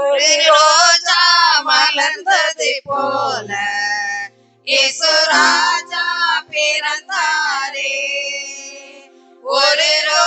ரோஜா மலர்ந்தது போல இயேசு ராஜா பிறந்தாரே. ஒரு ரோ